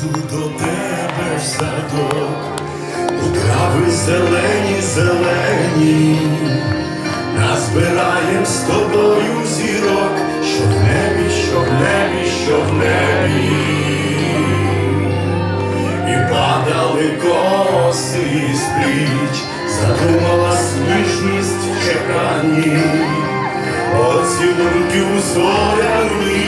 Іду до тебе в садок, у трави зелені, зелені, назбираєм з тобою зірок, що в небі, що в небі, що в небі, і падали коси із пліч, задумала смішність в чеканні, поцілунки у зоряні.